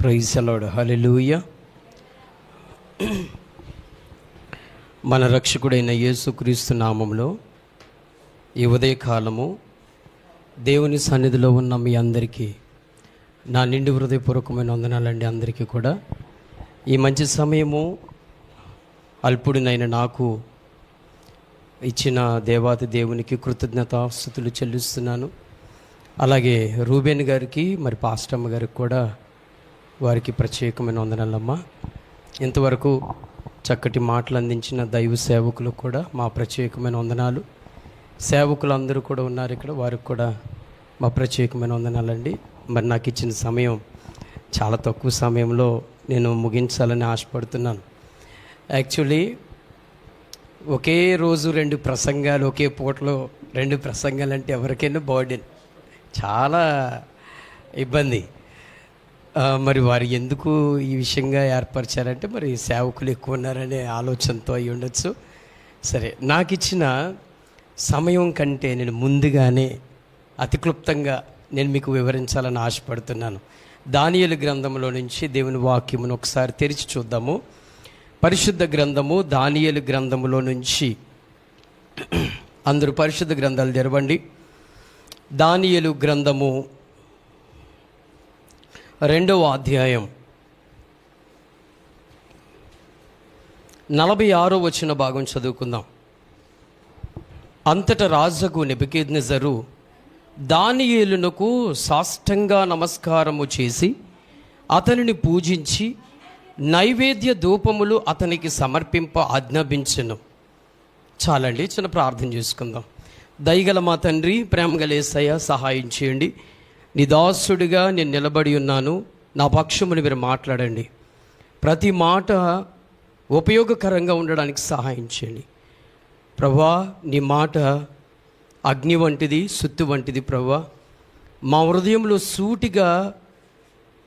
ప్రైసలోడు hallelujah మన రక్షకుడైన యేసుక్రీస్తు నామంలో ఈ ఉదయకాలము దేవుని సన్నిధిలో ఉన్న మీ అందరికీ నా నిండు హృదయపూర్వకమైన వందనాలండి అందరికీ కూడా. ఈ మంచి సమయము అల్పుడినైన నాకు ఇచ్చిన దేవాతి దేవునికి కృతజ్ఞతాస్థుతులు చెల్లిస్తున్నాను. అలాగే రూబేన్ గారికి మరి పాస్టమ్మ గారికి కూడా వారికి ప్రత్యేకమైన వందనాలమ్మా. ఇంతవరకు చక్కటి మాటలు అందించిన దైవ సేవకులకు కూడా మా ప్రత్యేకమైన వందనాలు. సేవకులు అందరూ కూడా ఉన్నారు ఇక్కడ వారికి కూడా మా ప్రత్యేకమైన వందనాలండి. మరి నాకు ఇచ్చిన సమయం చాలా తక్కువ సమయంలో నేను ముగించాలని ఆశపడుతున్నాను. యాక్చువల్లీ ఒకే రోజు రెండు ప్రసంగాలు ఒకే పూటలో రెండు ప్రసంగాలు అంటే ఎవరికైనా బర్డెన్ చాలా ఇబ్బంది. మరి వారు ఎందుకు ఈ విషయంగా ఏర్పరిచారంటే మరి సేవకులు ఎక్కువ ఉన్నారనే ఆలోచనతో అయి ఉండొచ్చు. సరే నాకు ఇచ్చిన సమయం కంటే నేను ముందుగానే అతి క్లుప్తంగా నేను మీకు వివరించాలని ఆశపడుతున్నాను. దానియలు గ్రంథంలో నుంచి దేవుని వాక్యమును ఒకసారి తెరిచి చూద్దాము. పరిశుద్ధ గ్రంథము దానియలు గ్రంథములో నుంచి. అందరూ పరిశుద్ధ గ్రంథాలు తెరవండి. దానియలు గ్రంథము రెండవ అధ్యాయం. నలభై ఆరో వచ్చిన భాగం చదువుకుందాం. అంతట రాజుకు నెబుకేద్నెజరు దానియేలునకు సాష్టంగా నమస్కారము చేసి అతనిని పూజించి నైవేద్య ధూపములు అతనికి సమర్పింప ఆజ్ఞాపించను. చాలండి చిన్న ప్రార్థన చేసుకుందాం. దయగల మా తండ్రి ప్రేమగలేసయ్య సహాయం చేయండి. నీ దాసుడిగా నేను నిలబడి ఉన్నాను. నా పక్షముని మీరు మాట్లాడండి. ప్రతి మాట ఉపయోగకరంగా ఉండడానికి సహాయం చేయండి. ప్రభా నీ మాట అగ్ని వంటిది సుత్తు వంటిది ప్రభా. మా హృదయంలో సూటిగా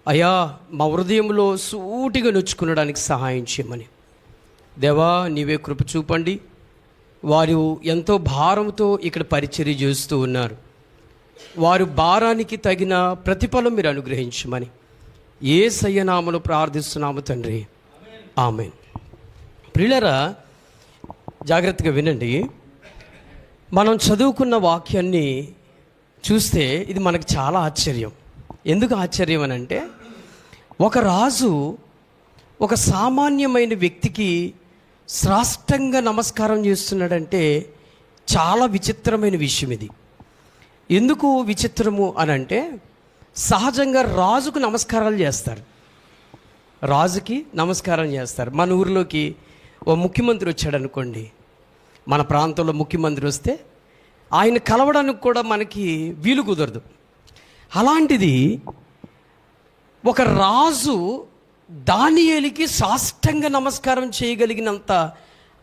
అయా మా హృదయంలో సూటిగా నొచ్చుకునడానికి సహాయం చేయమని. దేవా నీవే కృప చూపండి. వారు ఎంతో భారంతో ఇక్కడ పరిచర్య చేస్తూ ఉన్నారు. వారు భారానికి తగిన ప్రతిఫలం మీరు అనుగ్రహించమని. ఏ సయ్యనామను ప్రార్థిస్తున్నాము తండ్రి. ఆమె ప్రియులరా జాగ్రత్తగా వినండి. మనం చదువుకున్న వాక్యాన్ని చూస్తే ఇది మనకు చాలా ఆశ్చర్యం. ఎందుకు ఆశ్చర్యం అని అంటే ఒక రాజు ఒక సామాన్యమైన వ్యక్తికి శ్రాష్టంగా నమస్కారం చేస్తున్నాడంటే చాలా విచిత్రమైన విషయం ఇది. ఎందుకు విచిత్రము అని అంటే సహజంగా రాజుకు నమస్కారాలు చేస్తారు. రాజుకి నమస్కారం చేస్తారు. మన ఊరిలోకి ఓ ముఖ్యమంత్రి వచ్చాడు అనుకోండి. మన ప్రాంతంలో ముఖ్యమంత్రి వస్తే ఆయన కలవడానికి కూడా మనకి వీలు కుదరదు. అలాంటిది ఒక రాజు దానియేలికి సాష్టంగా నమస్కారం చేయగలిగినంత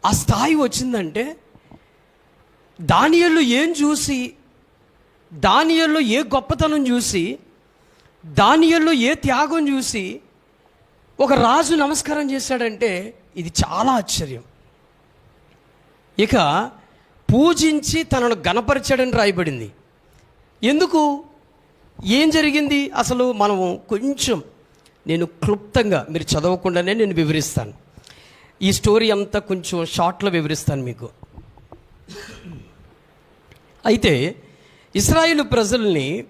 ఆ స్థాయి వచ్చిందంటే దానియలు ఏం చూసి దానియల్లో ఏ గొప్పతనం చూసి దానియల్లో ఏ త్యాగం చూసి ఒక రాజు నమస్కారం చేశాడంటే ఇది చాలా ఆశ్చర్యం. ఇక పూజించి తనను గణపరిచాడని రాయబడింది. ఎందుకు? ఏం జరిగింది? అసలు మనము కొంచెం నేను క్లుప్తంగా మీరు చదవకుండానే నేను వివరిస్తాను. ఈ స్టోరీ అంతా కొంచెం షార్ట్లో వివరిస్తాను మీకు. అయితే ఇస్రాయిల్ ప్రజల్ని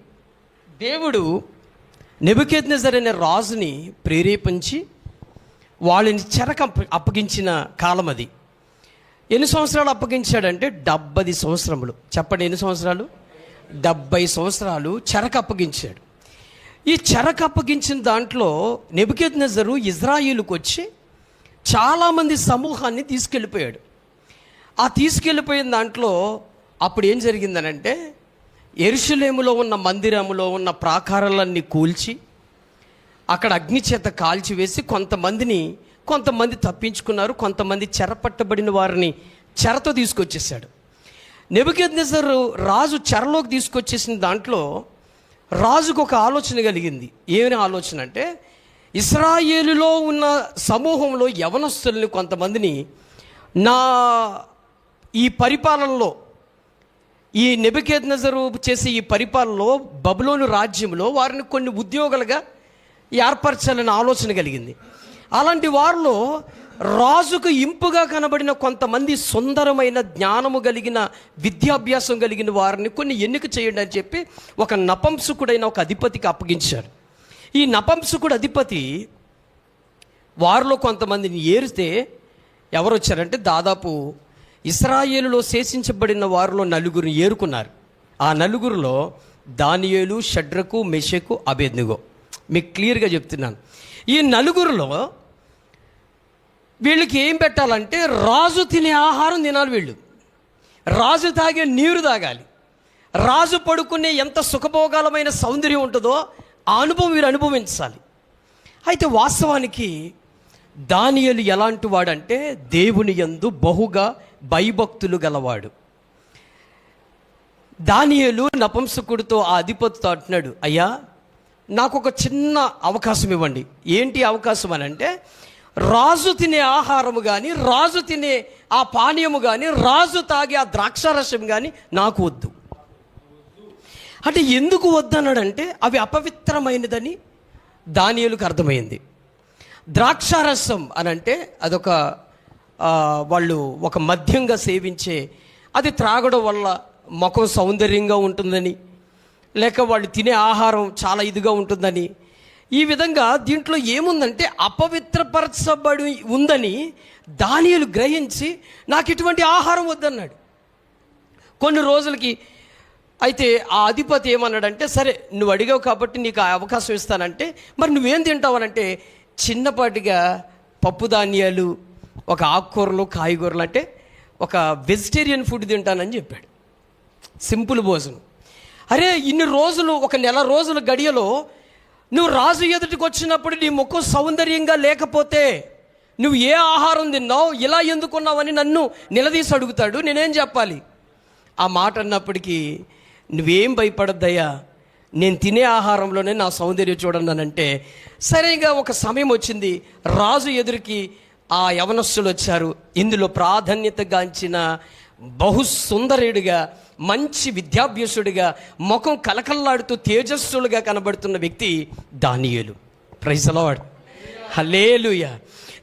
దేవుడు నెబుకేద్నెజర్ అనే రాజుని ప్రేరేపించి వాళ్ళని చెరక అప్పగించిన కాలం అది. ఎన్ని సంవత్సరాలు అప్పగించాడంటే డెబ్బది సంవత్సరములు. చెప్పండి ఎన్ని సంవత్సరాలు? డెబ్బై సంవత్సరాలు చెరక అప్పగించాడు. ఈ చెరక అప్పగించిన దాంట్లో నెబుకేద్నెజరు ఇజ్రాయిల్కి వచ్చి చాలామంది సమూహాన్ని తీసుకెళ్ళిపోయాడు. ఆ తీసుకెళ్ళిపోయిన దాంట్లో అప్పుడు ఏం జరిగిందనంటే ఎరుషులేములో ఉన్న మందిరములో ఉన్న ప్రాకారాలన్నీ కూల్చి అక్కడ అగ్ని చేత కాల్చివేసి కొంతమందిని కొంతమంది తప్పించుకున్నారు కొంతమంది చెరపట్టబడిన వారిని చెరతో తీసుకొచ్చేసాడు నెబుకెద్నెజరు రాజు చెరలోకి తీసుకొచ్చేసిన దాంట్లో రాజుకు ఒక ఆలోచన కలిగింది. ఏమైనా ఆలోచన అంటే ఇస్రాయేలులో ఉన్న సమూహంలో యవనస్తుల్ని కొంతమందిని నా ఈ పరిపాలనలో ఈ నెబుకేద్నజరు చేసే ఈ పరిపాలనలో బబులోను రాజ్యంలో వారిని కొన్ని ఉద్యోగాలుగా ఏర్పరచాలని ఆలోచన కలిగింది. అలాంటి వారిలో రాజుకు ఇంపుగా కనబడిన కొంతమంది సుందరమైన జ్ఞానము కలిగిన విద్యాభ్యాసం కలిగిన వారిని కొన్ని ఎన్నిక చేయండి అని చెప్పి ఒక నపంసుకుడైన ఒక అధిపతికి అప్పగించారు. ఈ నపంసుకుడు అధిపతి వారిలో కొంతమందిని ఏరితే ఎవరు వచ్చారంటే దాదాపు ఇస్రాయేలులో శేషించబడిన వారిలో నలుగురిని ఏరుకున్నారు. ఆ నలుగురిలో దానియేలు షడ్రకు మెషకు అభేద్నుగో మీకు క్లియర్గా చెప్తున్నాను. ఈ నలుగురిలో వీళ్ళకి ఏం పెట్టాలంటే రాజు తినే ఆహారం తినాలి వీళ్ళు. రాజు తాగే నీరు తాగాలి. రాజు పడుకునే ఎంత సుఖభోగాలమైన సౌందర్యం ఉంటుందో ఆ అనుభవం వీరు అనుభవించాలి. అయితే వాస్తవానికి దానియలు ఎలాంటి వాడంటే దేవుని యందు బహుగా భయభక్తులు గలవాడు. దానియలు నపంసకుడితో ఆ అధిపతితో అంటున్నాడు అయ్యా నాకు ఒక చిన్న అవకాశం ఇవ్వండి. ఏంటి అవకాశం అని అంటే రాజు తినే ఆహారము కానీ రాజు తినే ఆ పానీయము కానీ రాజు తాగే ఆ ద్రాక్షారసం కానీ నాకు వద్దు. అంటే ఎందుకు వద్దన్నాడంటే అవి అపవిత్రమైనదని దానియులకు అర్థమైంది. ద్రాక్షారసం అని అంటే అదొక వాళ్ళు ఒక మద్యంగా సేవించే అది త్రాగడం వల్ల ముఖం సౌందర్యంగా ఉంటుందని లేక వాళ్ళు తినే ఆహారం చాలా ఇదిగా ఉంటుందని. ఈ విధంగా దీంట్లో ఏముందంటే అపవిత్రపరచబడి ఉందని దానియులు గ్రహించి నాకు ఇటువంటి ఆహారం వద్దన్నాడు. కొన్ని రోజులకి అయితే ఆ అధిపతి ఏమన్నాడంటే సరే నువ్వు అడిగావు కాబట్టి నీకు ఆ అవకాశం ఇస్తానంటే మరి నువ్వేం తింటావనంటే చిన్నపాటిగా పప్పు ధాన్యాలు ఒక ఆకుకూరలు కాయగూరలు అంటే ఒక వెజిటేరియన్ ఫుడ్ తింటానని చెప్పాడు. సింపుల్ భోజనం. అరే ఇన్ని రోజులు ఒక నెల రోజుల గడియలో నువ్వు రాజు ఎదుటికి వచ్చినప్పుడు నీ ముఖం సౌందర్యంగా లేకపోతే నువ్వు ఏ ఆహారం తిన్నావు ఇలా ఎందుకున్నావని నన్ను నిలదీసి అడుగుతాడు. నేనేం చెప్పాలి? ఆ మాట అన్నప్పటికీ నువ్వేం భయపడద్దయ్యా. నేను తినే ఆహారంలోనే నా సౌందర్యం చూడండి అని అంటే సరిగా ఒక సమయం వచ్చింది. రాజు ఎదురికి ఆ యవనస్సులు వచ్చారు. ఇందులో ప్రాధాన్యతగాంచిన బహు సుందరుడిగా మంచి విద్యాభ్యాసుడిగా ముఖం కలకల్లాడుతూ తేజస్సులుగా కనబడుతున్న వ్యక్తి దానియేలు. ప్రైజలవాడు హలేలుయ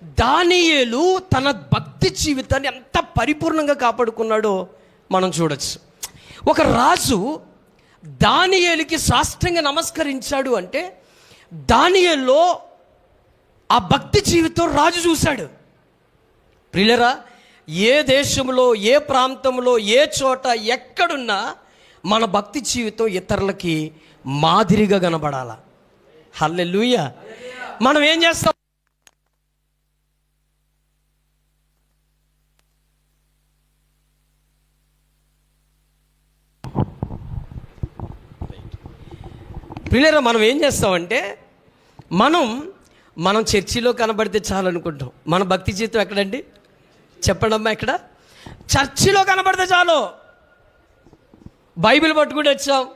దానియేలు తన భక్తి జీవితాన్ని ఎంత పరిపూర్ణంగా కాపాడుకున్నాడో మనం చూడొచ్చు. ఒక రాజు దానియేలుకి సాష్టంగా నమస్కరించాడు అంటే దానియేల్లో ఆ భక్తి జీవితం రాజు చూశాడు. ప్రియులరా ఏ దేశంలో ఏ ప్రాంతంలో ఏ చోట ఎక్కడున్నా మన భక్తి జీవితం ఇతరులకి మాదిరిగా కనబడాల? హల్లెలూయ. మనం ఏం చేస్తాం? పిల్లరా మనం ఏం చేస్తామంటే మనం మనం చర్చిలో కనబడితే చాలు అనుకుంటాం. మన భక్తి జీవితం ఎక్కడండి? చెప్పండి అమ్మా ఎక్కడ? చర్చిలో కనబడితే చాలు. బైబిల్ పట్టుకుని వచ్చాం.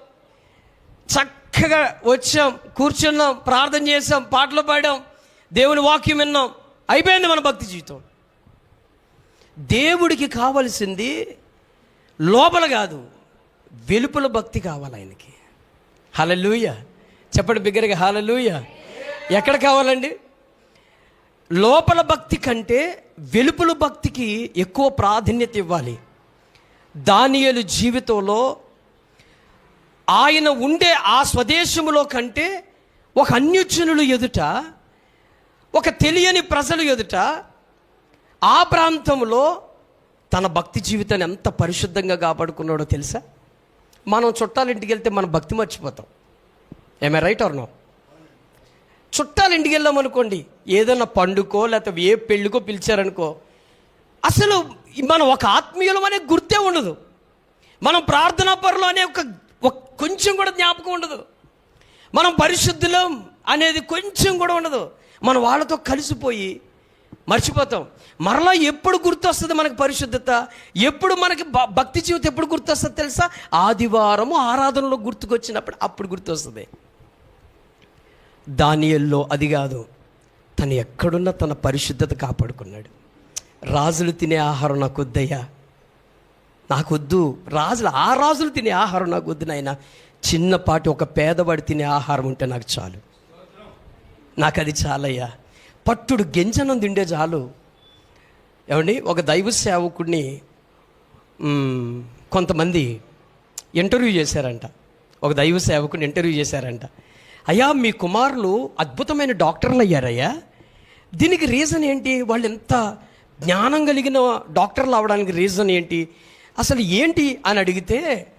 చక్కగా వచ్చాం. కూర్చున్నాం. ప్రార్థన చేసాం పాటలు పాడాం. దేవుని వాక్యం విన్నాం. అయిపోయింది మన భక్తి జీవితం. దేవుడికి కావలసింది లోపల కాదు వెలుపల భక్తి కావాలి ఆయనకి. హలలుయ చెప్పండి బిగ్గరగా హాలలుయ. ఎక్కడ కావాలండి? లోపల భక్తి కంటే వెలుపల భక్తికి ఎక్కువ ప్రాధాన్యత ఇవ్వాలి. దానియలు జీవితంలో ఆయన ఉండే ఆ స్వదేశములో కంటే ఒక అన్యజనులు ఎదుట ఒక తెలియని ప్రజలు ఎదుట ఆ ప్రాంతంలో తన భక్తి జీవితాన్ని ఎంత పరిశుద్ధంగా కాపాడుకున్నాడో తెలుసా? మనం చుట్టాలింటికి వెళ్తే మన భక్తి మర్చిపోతాం. ఏమే రైట్ ఆర్ నో ఇంటికి వెళ్ళాం అనుకోండి. ఏదైనా పండుకో లేకపోతే ఏ పెళ్ళికో పిలిచారనుకో అసలు మనం ఒక ఆత్మీయులం అనే గుర్తే ఉండదు. మనం ప్రార్థనా పరులు అనే ఒక కొంచెం కూడా జ్ఞాపకం ఉండదు. మనం పరిశుద్ధులం అనేది కొంచెం కూడా ఉండదు. మనం వాళ్ళతో కలిసిపోయి మర్చిపోతాం. మరలా ఎప్పుడు గుర్తొస్తుంది మనకి పరిశుద్ధత? ఎప్పుడు మనకి భ- భక్తి జీవితం ఎప్పుడు గుర్తొస్తుంది తెలుసా? ఆదివారము ఆరాధనలో గుర్తుకొచ్చినప్పుడు అప్పుడు గుర్తొస్తుంది. దానియల్లో అది కాదు. తను ఎక్కడున్న తన పరిశుద్ధత కాపాడుకున్నాడు. రాజులు తినే ఆహారం నాకు వద్దయ్యా. నాకొద్దు. రాజులు ఆ రాజులు తినే ఆహారం నాకు వద్దు నాయన. చిన్నపాటి ఒక పేదవాడు తినే ఆహారం ఉంటే నాకు చాలు. నాకు అది చాలయ్యా. పట్టుడు గింజనం తిండే చాలు. ఏమండి? ఒక దైవ సేవకుడిని కొంతమంది ఇంటర్వ్యూ చేశారంట. ఒక దైవ సేవకుని ఇంటర్వ్యూ చేశారంట. అయ్యా మీ కుమారులు అద్భుతమైన డాక్టర్లు అయ్యారయ్యా. దీనికి రీజన్ ఏంటి? వాళ్ళు ఎంత జ్ఞానం కలిగిన డాక్టర్లు అవడానికి రీజన్ ఏంటి? అసలు ఏంటి అని అడిగితే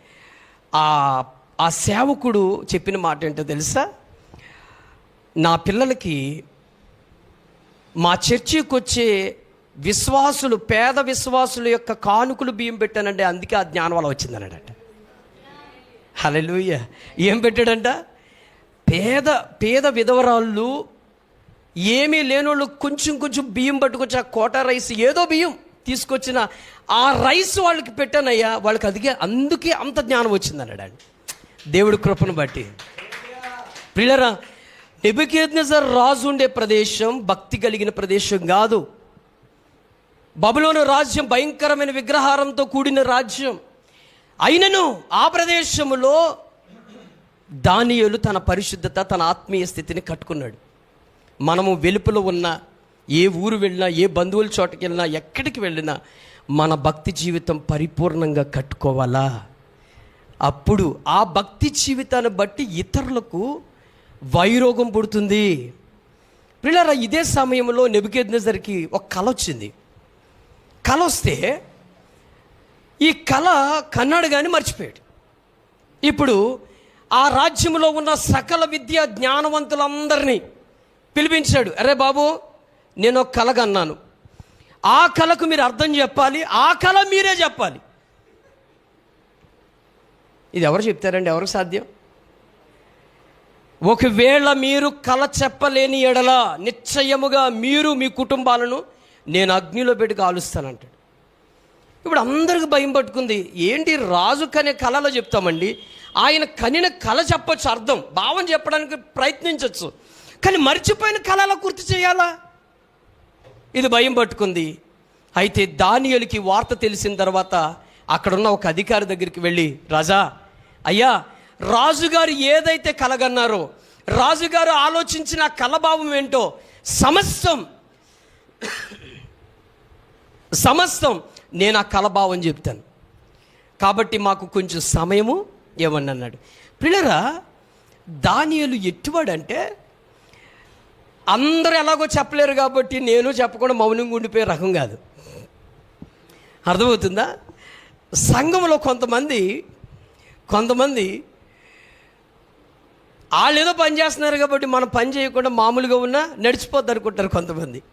ఆ ఆ సేవకుడు చెప్పిన మాట ఏంటో తెలుసా? నా పిల్లలకి మా చర్చికి వచ్చే విశ్వాసులు పేద విశ్వాసుల యొక్క కానుకలు బియ్యం పెట్టానంటే అందుకే ఆ జ్ఞానం వల్ల వచ్చిందన్నాడట. హలో ఏం పెట్టాడంట? పేద పేద విధవరాళ్ళు ఏమీ లేనోళ్ళు కొంచెం కొంచెం బియ్యం పట్టుకొచ్చి ఆ కోట రైస్ ఏదో బియ్యం తీసుకొచ్చిన ఆ రైస్ వాళ్ళకి పెట్టానయ్యా. వాళ్ళకి అదిగే అందుకే అంత జ్ఞానం వచ్చింది అన్నాడు దేవుడి కృపను బట్టి. పిల్లరా నెబుకేద్నెజర్ రాజు ఉండే ప్రదేశం భక్తి కలిగిన ప్రదేశం కాదు. బబులోను రాజ్యం భయంకరమైన విగ్రహారంతో కూడిన రాజ్యం. అయినను ఆ ప్రదేశంలో దానియులు తన పరిశుద్ధత తన ఆత్మీయ స్థితిని కట్టుకున్నాడు. మనము వెలుపులో ఉన్న ఏ ఊరు వెళ్ళినా ఏ బంధువుల చోటకి వెళ్ళినా ఎక్కడికి వెళ్ళినా మన భక్తి జీవితం పరిపూర్ణంగా కట్టుకోవాలా? అప్పుడు ఆ భక్తి జీవితాన్ని బట్టి ఇతరులకు వైరోగం పుడుతుంది. పిల్లరా ఇదే సమయంలో నెబుకెద్నజర్కి ఒక కళ వచ్చింది. కళ వస్తే ఈ కళ కన్నాడు కానీ మర్చిపోయాడు. ఇప్పుడు ఆ రాజ్యంలో ఉన్న సకల విద్య జ్ఞానవంతులందరినీ పిలిపించాడు. అరే బాబు నేను ఒక కలగన్నాను ఆ కళకు మీరు అర్థం చెప్పాలి ఆ కళ మీరే చెప్పాలి. ఇది ఎవరు చెప్తారండి? ఎవరు సాధ్యం? ఒకవేళ మీరు కళ చెప్పలేని ఎడల నిశ్చయముగా మీరు మీ కుటుంబాలను నేను అగ్నిలో పెట్టి కాలుస్తానంటాడు ఇప్పుడు అందరికి భయం పట్టుకుంది. ఏంటి రాజు కనే కళలో చెప్తామండి? ఆయన కనిన కళ చెప్పొచ్చు అర్థం. భావం చెప్పడానికి ప్రయత్నించవచ్చు కానీ మర్చిపోయిన కళలో గుర్తు చేయాలా? ఇది భయం పట్టుకుంది. అయితే దానియలకి వార్త తెలిసిన తర్వాత అక్కడున్న ఒక అధికారి దగ్గరికి వెళ్ళి రాజా అయ్యా రాజుగారు ఏదైతే కలగన్నారో రాజుగారు ఆలోచించిన కలభావం ఏంటో సమస్తం సమస్తం నేను ఆ కలభావం చెప్తాను. కాబట్టి మాకు కొంచెం సమయము ఇవ్వండి అన్నాడు. పిల్లరా దానియలు ఎట్టువాడంటే అందరూ ఎలాగో చెప్పలేరు కాబట్టి నేను చెప్పకుండా మౌనంగా ఉండిపోయే రకం కాదు. అర్థమవుతుందా? సంఘంలో కొంతమంది కొంతమంది వాళ్ళు ఏదో పని చేస్తున్నారు కాబట్టి మనం పని చేయకుండా మామూలుగా ఉన్నా నడిచిపోద్ది అనుకుంటారు కొంతమంది.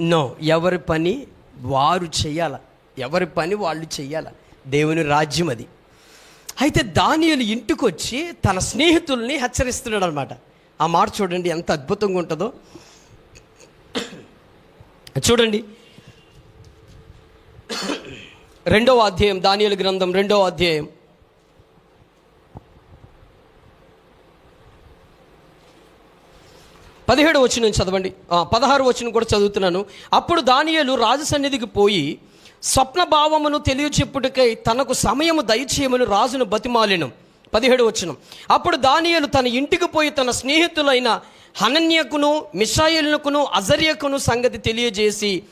నో ఎవరి పని వారు చెయ్యాల ఎవరి పని వాళ్ళు చెయ్యాల దేవుని రాజ్యం అది. అయితే దానియలు ఇంటికి వచ్చి తన స్నేహితుల్ని హెచ్చరిస్తున్నాడు అనమాట ఆ మాట చూడండి ఎంత అద్భుతంగా ఉంటుందో. చూడండి. రెండవ అధ్యాయం దానియలు గ్రంథం రెండవ అధ్యాయం. పదిహేడు వచ్చిన చదవండి. పదహారు వచ్చిన కూడా చదువుతున్నాను. అప్పుడు దానియలు రాజు సన్నిధికి పోయి స్వప్న భావమును తెలియచెప్పుటకై తనకు సమయము దయచేయమని రాజును బతిమాలిను. పదిహేడు వచ్చిన అప్పుడు దానియలు తన ఇంటికి పోయి తన స్నేహితులైన హనన్యకును మిషాయిల్కును అజర్యకును సంగతి తెలియజేసి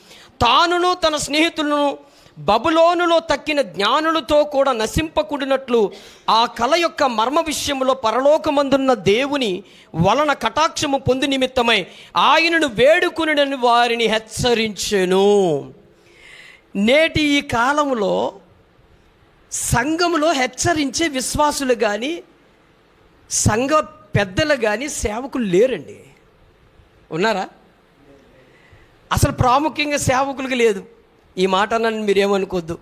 తానును తన స్నేహితులను బబులోనులో తక్కిన జ్ఞానులతో కూడా నశింపకూడినట్లు ఆ కళ యొక్క మర్మ విషయంలో పరలోకమందున్న దేవుని వలన కటాక్షము పొంది నిమిత్తమై ఆయనను వేడుకుని వారిని హెచ్చరించెను. నేటి ఈ కాలంలో సంఘములో హెచ్చరించే విశ్వాసులు కానీ సంఘ పెద్దలు కానీ సేవకులు లేరండి. ఉన్నారా? అసలు ప్రాముఖ్యంగా సేవకులకి లేదు. ఈ మాట నన్ను మీరేమనుకోద్దు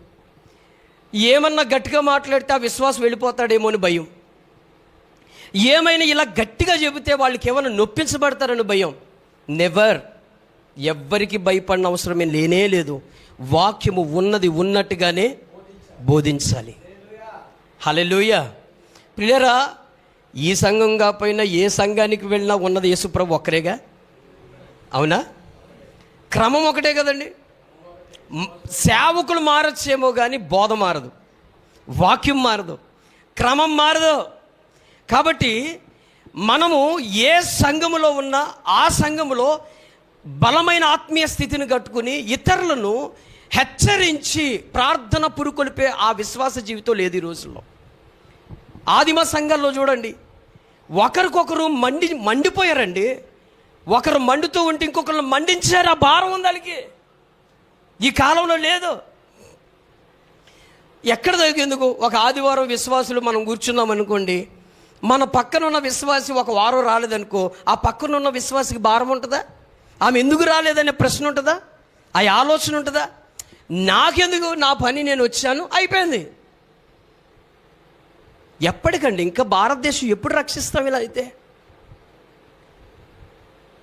ఏమన్నా గట్టిగా మాట్లాడితే ఆ విశ్వాసం వెళ్ళిపోతాడేమో అని భయం. ఏమైనా ఇలా గట్టిగా చెబితే వాళ్ళకి ఏమైనా నొప్పించబడతారని భయం? నెవర్ ఎవ్వరికి భయపడిన అవసరమే లేనే లేదు. వాక్యము ఉన్నది ఉన్నట్టుగానే బోధించాలి. హలెలుయ ప్రియరా ఈ సంఘం కాకపోయినా ఏ సంఘానికి వెళ్ళినా ఉన్నది యేసుప్రభు ఒక్కరేగా? అవునా? క్రమం ఒకటే కదండి. సేవకులు మారచ్చేమో కానీ బోధ మారదు వాక్యం మారదు క్రమం మారదు. కాబట్టి మనము ఏ సంఘములో ఉన్నా ఆ సంఘములో బలమైన ఆత్మీయ స్థితిని కట్టుకుని ఇతరులను హెచ్చరించి ప్రార్థన పురుకొలిపే ఆ విశ్వాస జీవితం లేదు ఈ రోజుల్లో. ఆదిమ సంఘాల్లో చూడండి ఒకరికొకరు మండి మండిపోయారండి. ఒకరు మండుతూ ఉంటే ఇంకొకరు మండించారు ఆ భారం ఉంది ఈ కాలంలో లేదు. ఎక్కడ ఎందుకు ఒక ఆదివారం విశ్వాసులు మనం కూర్చున్నాం అనుకోండి మన పక్కనున్న విశ్వాసి ఒక వారం రాలేదనుకో ఆ పక్కనున్న విశ్వాసికి భారం ఉంటుందా? ఆమె ఎందుకు రాలేదనే ప్రశ్న ఉంటుందా? ఆ ఆలోచన ఉంటుందా? నాకెందుకు నా పని నేను వచ్చాను అయిపోయింది. ఎప్పటికండి ఇంకా భారతదేశం ఎప్పుడు రక్షిస్తాం ఇలా అయితే?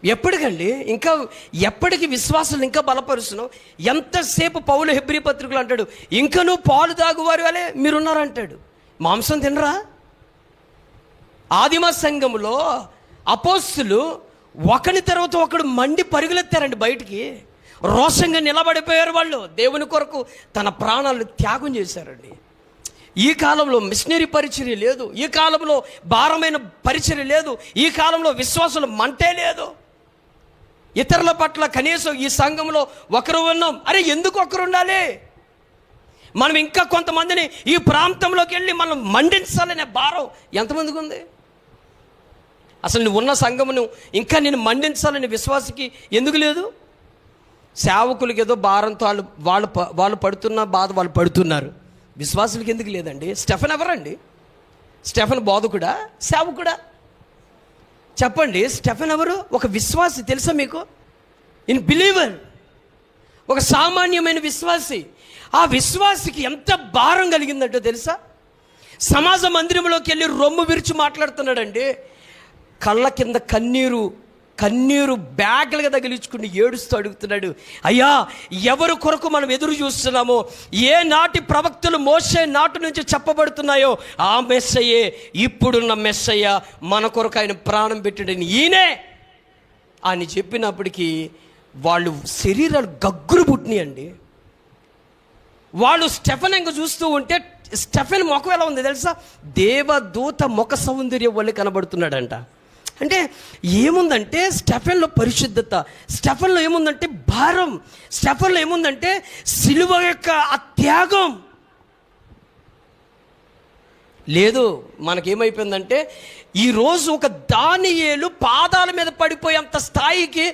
ఎప్పటికండి? ఇంకా ఎప్పటికి విశ్వాసం ఇంకా బలపరుస్తున్నావు? ఎంతసేపు పౌలు హెబ్రి పత్రికలు అంటాడు ఇంకా నువ్వు పాలు తాగువారు వలే మీరున్నారంటాడు. మాంసం తినరా? ఆదిమ సంఘంలో అపోస్తులు ఒకని తర్వాత ఒకడు మండి పరుగులెత్తారండి బయటికి. రోషంగా నిలబడిపోయారు వాళ్ళు. దేవుని కొరకు తన ప్రాణాలు త్యాగం చేశారండి. ఈ కాలంలో మిషనరీ పరిచర్య లేదు. ఈ కాలంలో భారమైన పరిచర్య లేదు. ఈ కాలంలో విశ్వాసులు మంటే లేదు. ఇతరుల పట్ల కనీసం ఈ సంఘంలో ఒకరు ఉన్నాం. అరే ఎందుకు ఒకరు ఉండాలి? మనం ఇంకా కొంతమందిని ఈ ప్రాంతంలోకి వెళ్ళి మనం మండించాలనే భారం ఎంతమందికి ఉంది? అసలు నువ్వు ఉన్న సంఘమును ఇంకా నేను మండించాలని విశ్వాసకి ఎందుకు లేదు? సేవకులకి ఏదో భారంతో వాళ్ళు వాళ్ళు వాళ్ళు పడుతున్న బాధ వాళ్ళు పడుతున్నారు. విశ్వాసులకి ఎందుకు లేదండి? స్టెఫన్ ఎవరండి? స్టెఫన్ బోధకుడా? సేవకుడా? చెప్పండి స్టెఫెన్ ఎవరు? ఒక విశ్వాసి తెలుసా మీకు? ఇన్ బిలీవర్ ఒక సామాన్యమైన విశ్వాసి. ఆ విశ్వాసికి ఎంత భారం కలిగిందంటో తెలుసా? సమాజ మందిరంలోకి వెళ్ళి రొమ్ము విరిచి మాట్లాడుతున్నాడండి. కళ్ళ కింద కన్నీరు కన్నీరు బ్యాగ్లుగా తగిలించుకుని ఏడుస్తూ అడుగుతున్నాడు అయ్యా ఎవరు కొరకు మనం ఎదురు చూస్తున్నామో? ఏ నాటి ప్రవక్తలు మోసే నాటు నుంచి చెప్పబడుతున్నాయో? ఆ మెస్సయ్యే ఇప్పుడున్న మెస్సయ్య మన కొరకు ఆయన ప్రాణం పెట్టాడని ఈయనే. అని చెప్పినప్పటికీ వాళ్ళు శరీరాలు గగ్గురు పుట్టినాయండి. వాళ్ళు స్టెఫన్ ఇంకా చూస్తూ ఉంటే స్టెఫెన్ ముఖం ఎలా ఉంది తెలుసా? దేవదూత ముఖ సౌందర్యం వల్ల కనబడుతున్నాడంట. అంటే ఏముందంటే స్టెఫెన్లో పరిశుద్ధత స్టెఫెన్లో ఏముందంటే భారం స్టెఫెన్లో ఏముందంటే సిలువ యొక్క ఆ త్యాగం లేదు మనకేమైపోయిందంటే ఈరోజు ఒక దానియేలు పాదాల మీద పడిపోయేంత స్థాయికి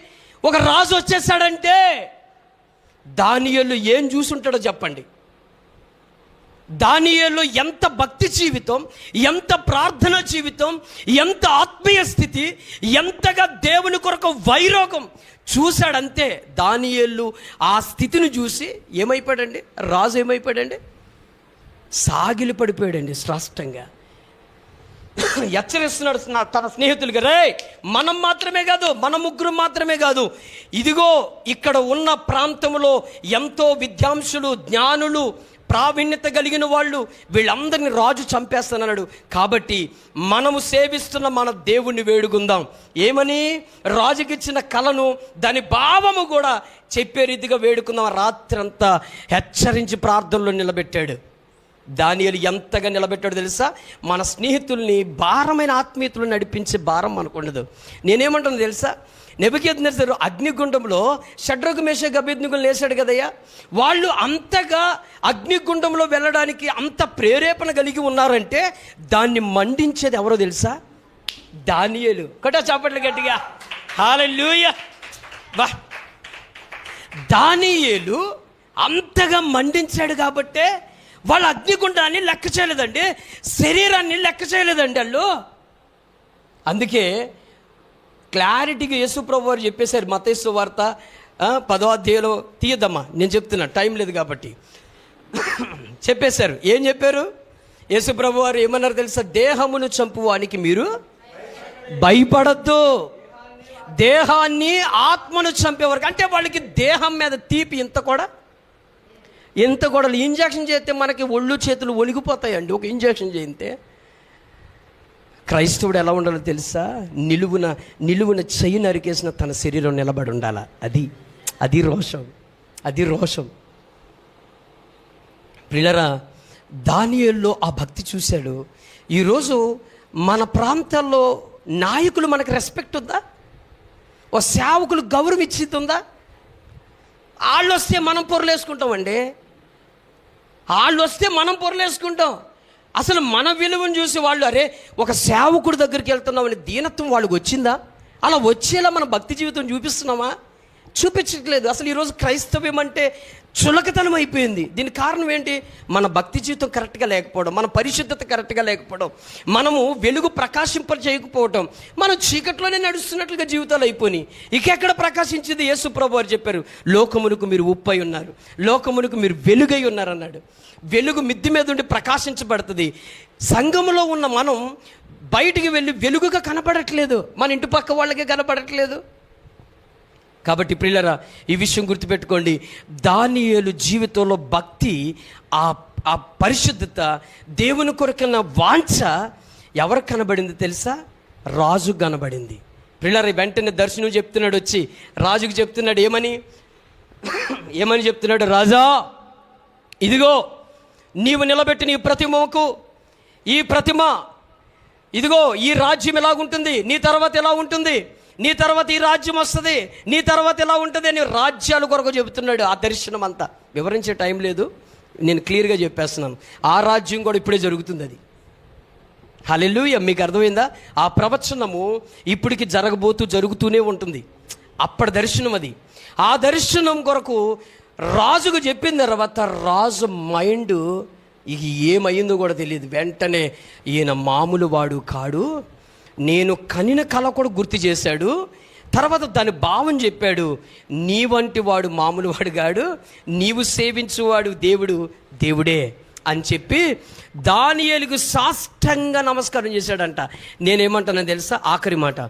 ఒక రాజు వచ్చేసాడంటే దానియేలు ఏం చూసుంటాడో చెప్పండి. దానియేలు ఎంత భక్తి జీవితం ఎంత ప్రార్థన జీవితం ఎంత ఆత్మీయ స్థితి ఎంతగా దేవుని కొరకు వైరోగం చూశాడంతే దానియేళ్ళు ఆ స్థితిని చూసి ఏమైపోయాడండి? రాజు ఏమైపోయాడండి? సాగిలి పడిపోయాడండి స్పష్టంగా హెచ్చరిస్తున్నాడు నా- తన స్నేహితులకి రే మనం మాత్రమే కాదు మన ముగ్గురు మాత్రమే కాదు. ఇదిగో ఇక్కడ ఉన్న ప్రాంతంలో ఎంతో విద్యాంసులు జ్ఞానులు ప్రావీణ్యత కలిగిన వాళ్ళు వీళ్ళందరినీ రాజు చంపేస్తానన్నాడు. కాబట్టి మనము సేవిస్తున్న మన దేవుణ్ణి వేడుకుందాం. ఏమని? రాజుకిచ్చిన కళను దాని భావము కూడా చెప్పే రీతిగా వేడుకుందాం. రాత్రంతా హెచ్చరించి ప్రార్థనలో నిలబెట్టాడు. దానియలు ఎంతగా నిలబెట్టాడో తెలుసా? మన స్నేహితుల్ని భారమైన ఆత్మీయతలు నడిపించే భారం మనకు ఉండదు నేనేమంటాను తెలుసా? నెబుకేద్నెసరు అగ్నిగుండంలో షడ్రకు మేష గభిజ్ఞులు లేశాడు కదయ్యా. వాళ్ళు అంతగా అగ్నిగుండంలో వెళ్ళడానికి అంత ప్రేరేపణ కలిగి ఉన్నారంటే దాన్ని మండించేది ఎవరో తెలుసా? దానియలు. కొట్టా చాపట్లు గట్టిగా. హాలూయ బా. దానియేలు అంతగా మండించాడు కాబట్టే వాళ్ళ అగ్నిగుండాన్ని లెక్క చేయలేదండి శరీరాన్ని లెక్క చేయలేదండి వాళ్ళు. అందుకే క్లారిటీగా యేసుప్రభు వారు చెప్పేశారు మతేశ్వ వార్త పదో అధ్యాయంలో తీయద్దమ్మా నేను చెప్తున్నా టైం లేదు కాబట్టి. చెప్పేశారు ఏం చెప్పారు? యేసుప్రభు వారు ఏమన్నారు తెలుసా? దేహమును చంపువానికి మీరు భయపడద్దు. దేహాన్ని ఆత్మను చంపేవారు అంటే వాళ్ళకి దేహం మీద తీపి ఇంత కూడా ఇంత గొడవలు? ఇంజక్షన్ చేస్తే మనకి ఒళ్ళు చేతులు ఒలిగిపోతాయండి. ఒక ఇంజక్షన్ చేయితే. క్రైస్తవుడు ఎలా ఉండాలో తెలుసా? నిలువున నిలువున చెయ్యి నరికేసిన తన శరీరం నిలబడి ఉండాల? అది అది రోషం అది రోషం. ప్రిలరా దానియల్లో ఆ భక్తి చూశాడు. ఈరోజు మన ప్రాంతాల్లో నాయకులు మనకు రెస్పెక్ట్ ఉందా? ఓ సేవకులు గౌరవం ఇచ్చేది వాళ్ళు వస్తే మనం పొరలేసుకుంటామండి. వాళ్ళు వస్తే మనం పొరలేసుకుంటాం. అసలు మన విలువను చూసి వాళ్ళు అరే ఒక సేవకుడి దగ్గరికి వెళ్తున్నామని దీనత్వం వాళ్ళకి వచ్చిందా అలా వచ్చేలా మన భక్తి జీవితం చూపిస్తున్నామా? చూపించట్లేదు. అసలు ఈరోజు క్రైస్తవ్యం అంటే చులకతనం అయిపోయింది. దీనికి కారణం ఏంటి? మన భక్తి జీవితం కరెక్ట్గా లేకపోవడం మన పరిశుద్ధత కరెక్ట్గా లేకపోవడం మనము వెలుగు ప్రకాశింప చేయకపోవడం మనం చీకట్లోనే నడుస్తున్నట్లుగా జీవితాలు అయిపోయినాయి. ఇక ఎక్కడ ప్రకాశించింది? యేసు ప్రభు అని చెప్పారు లోకమునకు మీరు ఉప్పై ఉన్నారు. లోకమునకు మీరు వెలుగై ఉన్నారు అన్నాడు. వెలుగు మిద్ది మీద ఉండి ప్రకాశించబడుతుంది. సంఘములో ఉన్న మనం బయటికి వెళ్ళి వెలుగుగా కనపడట్లేదు మన ఇంటి పక్క వాళ్ళకే కనపడట్లేదు కాబట్టి ప్రిల్లరా ఈ విషయం గుర్తుపెట్టుకోండి. దానియేలు జీవితంలో భక్తి ఆ ఆ పరిశుద్ధత దేవుని కొరకన్న వాంఛ ఎవరు కనబడింది తెలుసా? రాజు కనబడింది. ప్రిల్లర వెంటనే దర్శనం చెప్తున్నాడు వచ్చి. రాజుకు చెప్తున్నాడు ఏమని? ఏమని చెప్తున్నాడు? రాజా ఇదిగో నీవు నిలబెట్టిన ఈ ప్రతిమకు ఈ ప్రతిమ ఇదిగో ఈ రాజ్యం ఎలాగుంటుంది? నీ తర్వాత ఎలా ఉంటుంది? నీ తర్వాత ఈ రాజ్యం వస్తుంది నీ తర్వాత ఇలా ఉంటుంది అని రాజ్యాల కొరకు చెబుతున్నాడు ఆ దర్శనం అంతా. వివరించే టైం లేదు నేను క్లియర్గా చెప్పేస్తున్నాను. ఆ రాజ్యం కూడా ఇప్పుడే జరుగుతుంది అది. హలెలుయ మీకు అర్థమైందా? ఆ ప్రవచనము ఇప్పటికి జరగబోతూ జరుగుతూనే ఉంటుంది. అప్పటి దర్శనం అది. ఆ దర్శనం కొరకు రాజుకు చెప్పిన తర్వాత రాజు మైండ్ ఇక ఏమైందో కూడా తెలియదు. వెంటనే ఈయన మామూలు వాడు కాడు నేను కనిన కళ కూడా గుర్తు చేశాడు. తర్వాత దాని భావం చెప్పాడు నీ వంటి వాడు మామూలు వాడు గాడు నీవు సేవించువాడు దేవుడు దేవుడే అని చెప్పి దానియేలుకు సాష్టంగా నమస్కారం చేశాడంట. నేనేమంటానో తెలుసా? ఆఖరి మాట.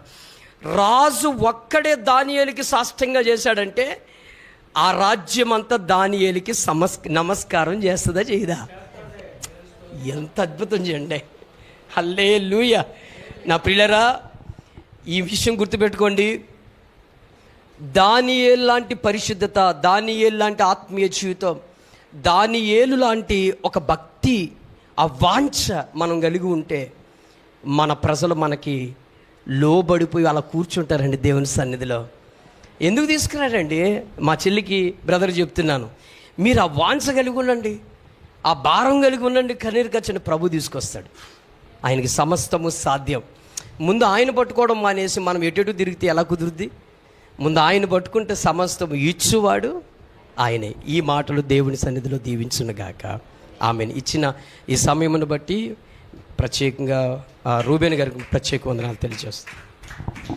రాజు ఒక్కడే దానియేలుకి సాష్టంగా చేశాడంటే ఆ రాజ్యం అంతా దానియేలుకి సమస్ నమస్కారం చేస్తుందా చేయదా? ఎంత అద్భుతం చేయండి. హల్లే లూయ నా ప్రియులరా ఈ విషయం గుర్తుపెట్టుకోండి. దానియేలు లాంటి పరిశుద్ధత దానియేలు లాంటి ఆత్మీయ జీవితం దానియేలు లాంటి ఒక భక్తి ఆ వాంఛ మనం కలిగి ఉంటే మన ప్రజలు మనకి లోబడిపోయి అలా కూర్చుంటారండి దేవుని సన్నిధిలో. ఎందుకు తీసుకున్నారండి? మా చెల్లికి బ్రదర్ చెప్తున్నాను. మీరు ఆ వాంఛ కలిగి ఉండండి. ఆ భారం కలిగి ఉండండి. కన్నీరు ఖర్చుని ప్రభు తీసుకొస్తాడు. ఆయనకి సమస్తము సాధ్యం. ముందు ఆయన పట్టుకోవడం మానేసి మనం ఎటు తిరిగితే ఎలా కుదురుద్ది? ముందు ఆయన పట్టుకుంటే సమస్తం ఇచ్చువాడు ఆయనే. ఈ మాటలు దేవుని సన్నిధిలో దీవించునుగాక. ఆమె ఇచ్చిన ఈ సమయమును బట్టి ప్రత్యేకంగా రూబేన్ గారికి ప్రత్యేక వందనాలు తెలియజేస్తాను